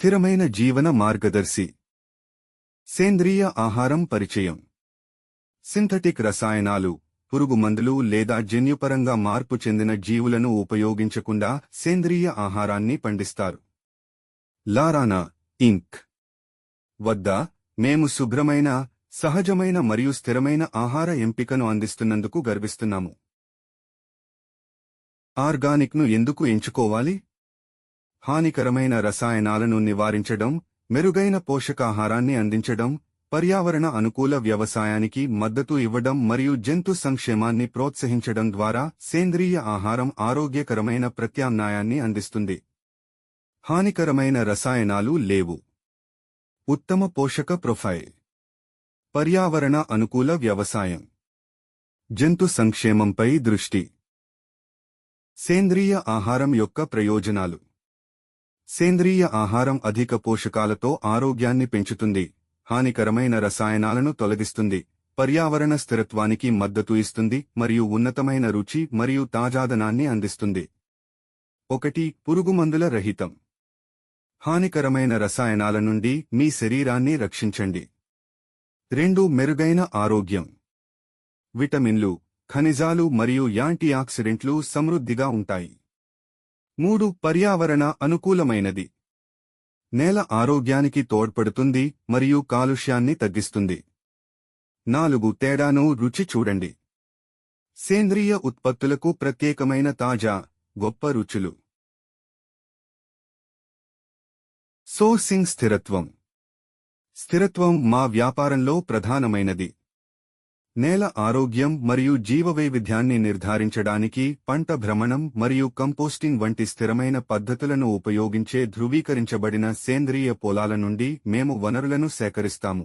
స్థిరమైన జీవన మార్గదర్శి. సేంద్రియ ఆహారం పరిచయం. సింథటిక్ రసాయనాలు పురుగుమందులు లేదా జన్యుపరంగా మార్పు చెందిన జీవులను ఉపయోగించకుండా సేంద్రియ ఆహారాన్ని పండిస్తారు. లారానా ఇంక్. వద్ద మేము శుభ్రమైన సహజమైన మరియు స్థిరమైన ఆహార ఎంపికను అందిస్తున్నందుకు గర్విస్తున్నాము. ఆర్గానిక్ను ఎందుకు ఎంచుకోవాలి? హానికరమైన రసాయనాలను నివారించడం మెరుగైన పోషకాహారాన్ని అందించడం పర్యావరణ అనుకూల వ్యవసాయానికి మద్దతు ఇవ్వడం మరియు జంతు సంక్షేమాన్ని ప్రోత్సహించడం ద్వారా సేంద్రియ ఆహారం ఆరోగ్యకరమైన ప్రత్యామ్నాయాన్ని అందిస్తుంది. హానికరమైన రసాయనాలు లేవు. ఉత్తమ పోషక ప్రొఫైల్. పర్యావరణ అనుకూల వ్యవసాయం. జంతు సంక్షేమంపై దృష్టి. సేంద్రియ ఆహారం యొక్క ప్రయోజనాలు. సేంద్రీయ ఆహారం అధిక పోషకాలతో ఆరోగ్యాన్ని పెంచుతుంది హానికరమైన రసాయనాలను తొలగిస్తుంది పర్యావరణ స్థిరత్వానికి మద్దతు ఇస్తుంది మరియు ఉన్నతమైన రుచి మరియు తాజాదనాన్ని అందిస్తుంది. ఒకటి పురుగుమందుల రహితం. హానికరమైన రసాయనాల నుండి మీ శరీరాన్ని రక్షించండి. రెండు మెరుగైన ఆరోగ్యం. విటమిన్లు ఖనిజాలు మరియు యాంటీఆక్సిడెంట్లు సమృద్ధిగా ఉంటాయి. మూడు పర్యావరణ అనుకూలమైనది. నేల ఆరోగ్యానికి తోడ్పడుతుంది మరియు కాలుష్యాన్ని తగ్గిస్తుంది. నాలుగు తేడాను రుచి చూడండి. సేంద్రియ ఉత్పత్తులకు ప్రత్యేకమైన తాజా గొప్ప రుచులు. సోర్సింగ్ స్థిరత్వం. స్థిరత్వం మా వ్యాపారంలో ప్రధానమైనది. నేల ఆరోగ్యం మరియు జీవవైవిధ్యాన్ని నిర్ధారించడానికి పంట భ్రమణం మరియు కంపోస్టింగ్ వంటి స్థిరమైన పద్ధతులను ఉపయోగించే ధృవీకరించబడిన సేంద్రియ పొలాల నుండి మేము వనరులను సేకరిస్తాము.